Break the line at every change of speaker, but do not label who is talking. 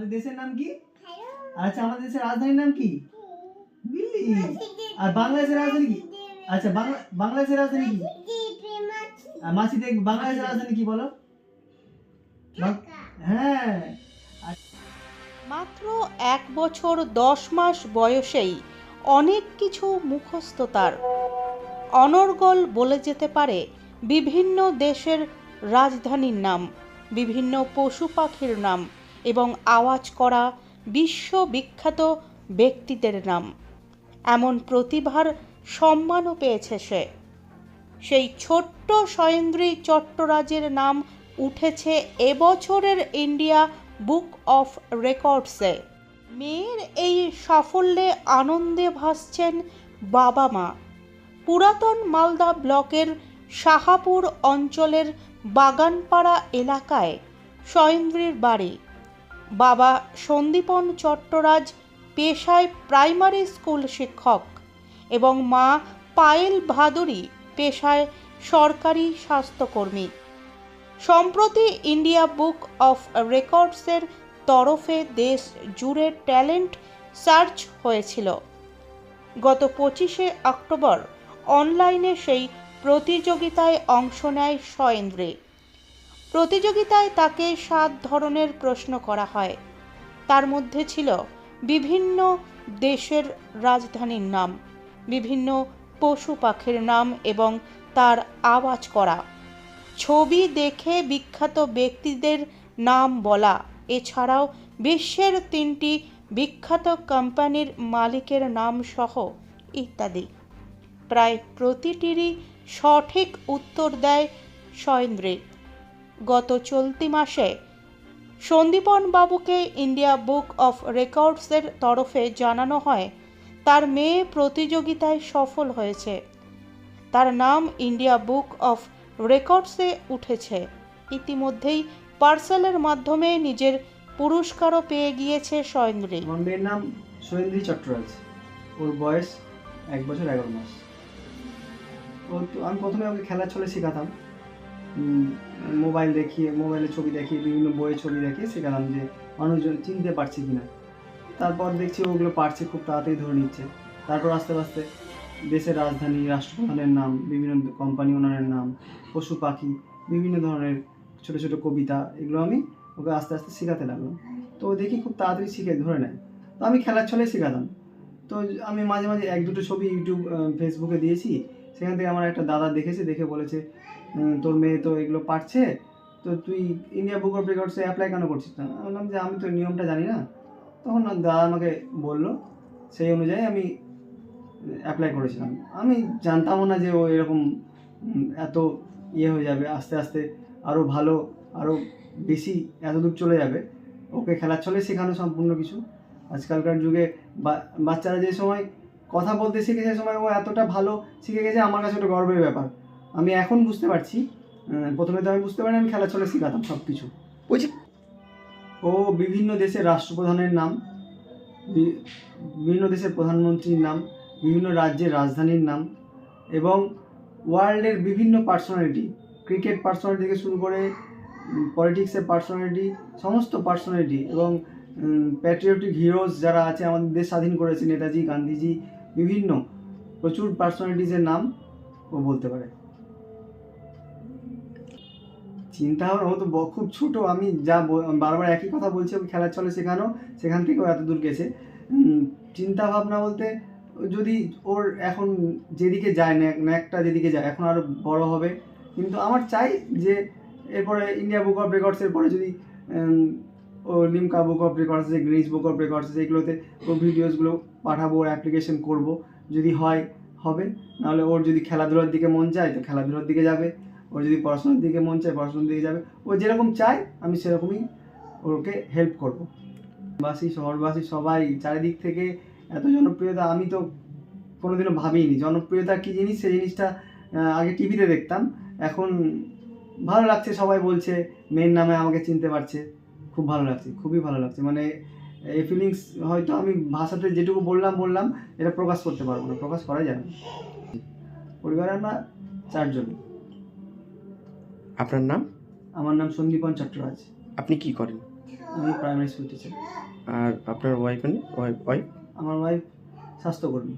আমাদের দেশের নাম কি? আচ্ছা আমাদের দেশের রাজধানীর নাম কি? দিল্লি। আর বাংলাদেশের রাজধানী কি? আচ্ছা বাংলা বাংলাদেশের রাজধানী কি? মাসি দেখ বাংলাদেশের রাজধানী কি বলো? হ্যাঁ।
মাত্র এক বছর দশ মাস বয়সেই অনেক কিছু মুখস্থ তার। অনর্গল বলে যেতে পারে বিভিন্ন দেশের রাজধানীর নাম বিভিন্ন পশু পাখির নাম এবং আওয়াজ করা বিশ্ববিখ্যাত ব্যক্তিদের নাম। এমন প্রতিভার সম্মানও পেয়েছে সে। সেই ছোট্ট সয়েন্দ্রী চট্টরাজের নাম উঠেছে এবছরের ইন্ডিয়া বুক অফ রেকর্ডসে। মেয়ের এই সাফল্যে আনন্দে ভাসছেন বাবা মা। পুরাতন মালদা ব্লকের সাহাপুর অঞ্চলের বাগানপাড়া এলাকায় সয়েন্দ্রীর বাড়ি। বাবা সন্দীপন চট্টরাজ পেশায় প্রাইমারি স্কুল শিক্ষক এবং মা পায়েল ভাদুরী পেশায় সরকারি স্বাস্থ্যকর্মী। সম্প্রতি ইন্ডিয়া বুক অফ রেকর্ডসের তরফে দেশ জুড়ে ট্যালেন্ট সার্চ হয়েছিল। গত পঁচিশে অক্টোবর অনলাইনে সেই প্রতিযোগিতায় অংশ নেয় সয়েন্দ্রী প্রতিযোগিতায় তাকে সাত ধরনের প্রশ্ন করা হয়। তার মধ্যে ছিল বিভিন্ন দেশের রাজধানীর নাম, বিভিন্ন পশু পাখির নাম এবং তার আওয়াজ করা। ছবি দেখে বিখ্যাত ব্যক্তিদের নাম বলা। এছাড়াও বিশ্বের তিনটি বিখ্যাত কোম্পানির মালিকের নাম সহ ইত্যাদি। প্রায় প্রতিটিরই সঠিক উত্তর দেয় সয়েন্দ্রী। গত চলতি মাসে। সন্দীপন বাবুকে ইন্ডিয়া বুক অফ রেকর্ডসের তরফে জানানো হয়, তার মেয়ে প্রতিযোগিতায় সফল হয়েছে। তার নাম ইন্ডিয়া বুক অফ রেকর্ডসে উঠেছে। ইতিমধ্যেই পার্সেলের মাধ্যমে নিজের পুরস্কারও পেয়ে গিয়েছে সয়েন্দ্রী।
মেয়ের নাম সৈন্দ্রী চট্টরাজ ওর বয়স এক বছর এগারো মাস। ও আমি প্রথমে ওকে খেলার ছলে শেখাতাম। মোবাইল দেখিয়ে, মোবাইলে ছবি দেখিয়ে, বিভিন্ন বইয়ের ছবি দেখিয়ে শেখালাম যে মানুষজন চিনতে পারছে কি না তারপর দেখছি ওগুলো পারছে খুব তাড়াতাড়ি ধরে নিচ্ছে। তারপর আস্তে আস্তে দেশের রাজধানী, রাষ্ট্রপ্রধানের নাম, বিভিন্ন কোম্পানি ওনারের নাম, পশু পাখি, বিভিন্ন ধরনের ছোট ছোট কবিতা, এগুলো আমি ওকে আস্তে আস্তে শেখাতে লাগলাম। তো দেখি খুব তাড়াতাড়ি শিখে ধরে নেয়। তো আমি খেলার ছলে শেখাতাম। তো আমি মাঝে মাঝে এক দুটো ছবি ইউটিউব ফেসবুকে দিয়েছি। সেখান থেকে আমার একটা দাদা দেখেছে, দেখে বলেছে তোর মেয়ে তো এগুলো পারছে, তো তুই ইন্ডিয়া বুক অফ রেকর্ডসে অ্যাপ্লাই কেন করছিস না? আমি বললাম যে, আমি তো নিয়মটা জানি না। তখন দাদা আমাকে বলল, সেই অনুযায়ী আমি অ্যাপ্লাই করেছিলাম। আমি জানতামও না যে ও এরকম এত ইয়ে হয়ে যাবে, আস্তে আস্তে আরও ভালো আরও বেশি এত দূর চলে যাবে। ওকে খেলার ছলে শেখানো সম্পূর্ণ কিছু। আজকালকার যুগে বাচ্চারা যে সময় কথা বলতে শিখে সে সময় ও এতটা ভালো শিখে গেছে আমার কাছে ওটা গর্বের ব্যাপার। আমি এখন বুঝতে পারছি প্রথমে তো আমি বুঝতে পারি আমি খেলা ছলে শিখাতাম সব কিছু
বলছি
ও বিভিন্ন দেশের রাষ্ট্রপ্রধানের নাম বিভিন্ন দেশের প্রধানমন্ত্রীর নাম বিভিন্ন রাজ্যের রাজধানীর নাম এবং ওয়ার্ল্ডের বিভিন্ন পার্সোনালিটি ক্রিকেট পার্সোনালিটি থেকে শুরু করে পলিটিক্সের পার্সোনালিটি সমস্ত পার্সোনালিটি এবং প্যাট্রিয়টিক হিরোজ যারা আছে আমাদের দেশ স্বাধীন করেছে নেতাজি গান্ধীজি বিভিন্ন প্রচুর পার্সোনালিটিসের নাম ও বলতে পারে। চিন্তা ভাবনা ও তো খুব ছোট আমি যা বারবার একই কথা বলছি ওকে খেলার চলে শেখানো সেখান থেকেও এত দূর গেছে। উম, চিন্তা ভাবনা বলতে যদি ওর এখন যেদিকে যায় ন্যাক- ন্যাকটা যেদিকে যায় এখন আরও বড় হবে। কিন্তু আমার চাই যে এরপরে ইন্ডিয়া বুক অফ রেকর্ডসের পরে যদি লিমকা বুক অফ রেকর্ডস আছে গ্রিনিস বুক অফ রেকর্ডস আছে, এগুলোতে ও ভিডিওসগুলো পাঠাবো, ওর অ্যাপ্লিকেশন করব। যদি হয়, হবে। নাহলে ওর যদি খেলাধুলার দিকে মন চায়, তো খেলাধুলার দিকে যাবে। ওর যদি পড়াশোনার দিকে মন চায়, পড়াশোনার দিকে যাবে। ও যেরকম চায়, আমি সেরকমই ওকে হেল্প করব। বাসী, শহরবাসী সবাই, চারিদিক থেকে এত জনপ্রিয়তা, আমি তো কোনোদিনও ভাবিনি। জনপ্রিয়তা কী জিনিস? সেই জিনিসটা আগে টিভিতে দেখতাম। এখন ভালো লাগছে, সবাই বলছে, মেয়ের নামে আমাকে চিনতে পারছে। খুব ভালো লাগছে খুবই ভালো লাগছে। মানে এই ফিলিংস হয়তো আমি ভাষাতে যেটুকু বললাম বললাম এটা প্রকাশ করতে পারব না প্রকাশ করা যাবে না। পরিবারে আমরা চারজন।
আপনার নাম?
আমার নাম সন্দীপন চট্টরাজ।
আপনি কি করেন?
আমি প্রাইমারি স্কুল টিচার
আর আপনার ওয়াইফ মানে? ওয়াইফ ওয়াইফ
আমার ওয়াইফ স্বাস্থ্যকর্মী।